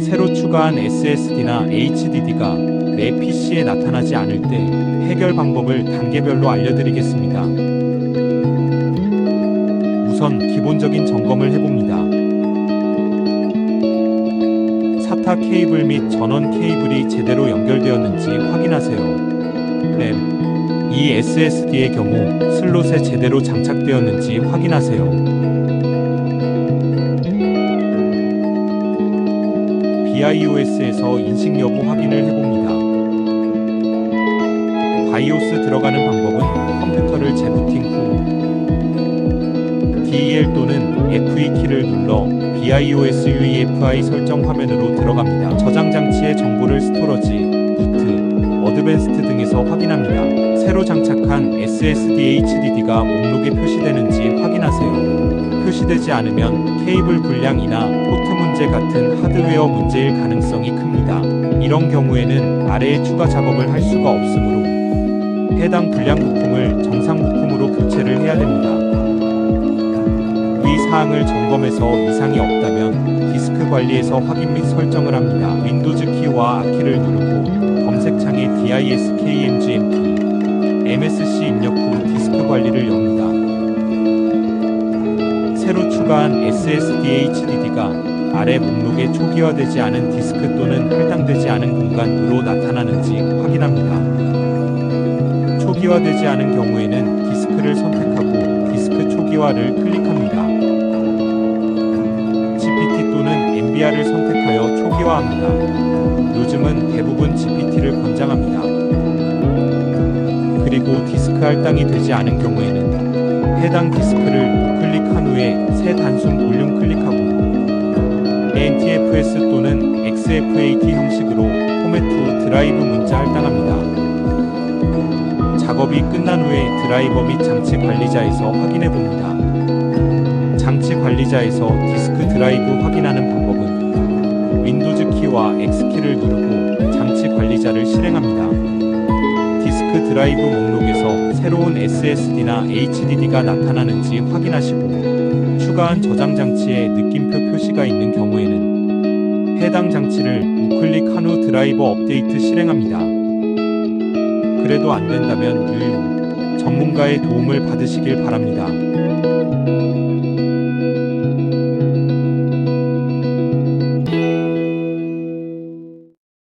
새로 추가한 SSD나 HDD가 내 PC에 나타나지 않을 때 해결 방법을 단계별로 알려드리겠습니다. 우선 기본적인 점검을 해봅니다. SATA 케이블 및 전원 케이블이 제대로 연결되었는지 확인하세요. 램, 이 SSD의 경우 슬롯에 제대로 장착되었는지 확인하세요. BIOS에서 인식 여부 확인을 해봅니다. 바이오스 들어가는 방법은 컴퓨터를 재부팅 후 DEL 또는 FE 키를 눌러 BIOS UEFI 설정 화면으로 들어갑니다. 저장 장치의 정보를 스토러지, 부트, 어드밴스트 등에서 확인합니다. 새로 장착한 SSD HDD가 목록에 표시되는지 확인하세요. 표시되지 않으면 케이블 불량이나 포트 문제 같은 하드웨어 문제일 가능성이 큽니다. 이런 경우에는 아래에 추가 작업을 할 수가 없으므로 해당 불량 부품을 정상 부품으로 교체를 해야 됩니다. 위 사항을 점검해서 이상이 없다면 디스크 관리에서 확인 및 설정을 합니다. 윈도우즈 키와 R키를 누르고 검색창에 DISKMGMP, MSC 입력 후 디스크 관리를 엽니다. 새로 추가한 SSD HDD가 아래 목록에 초기화되지 않은 디스크 또는 할당되지 않은 공간으로 나타나는지 확인합니다. 초기화되지 않은 경우에는 디스크를 선택하고 디스크 초기화를 클릭합니다. GPT 또는 MBR을 선택하여 초기화합니다. 요즘은 대부분 GPT를 권장합니다. 그리고 디스크 할당이 되지 않은 경우에는 해당 디스크를 우클릭한 후에 새 단순 볼륨 클릭하고 NTFS 또는 XFAT 형식으로 포맷 후 드라이브 문자 할당합니다. 작업이 끝난 후에 드라이버 및 장치 관리자에서 확인해 봅니다. 장치 관리자에서 디스크 드라이브 확인하는 방법은 윈도우즈 키와 X키를 누르고 장치 관리자를 실행합니다. 디스크 드라이브 목록에서 새로운 SSD나 HDD가 나타나는지 확인하시고 추가한 저장 장치에 느낌표 표시가 있는 경우에는 해당 장치를 우클릭한 후 드라이버 업데이트 실행합니다. 그래도 안 된다면 유유 전문가의 도움을 받으시길 바랍니다.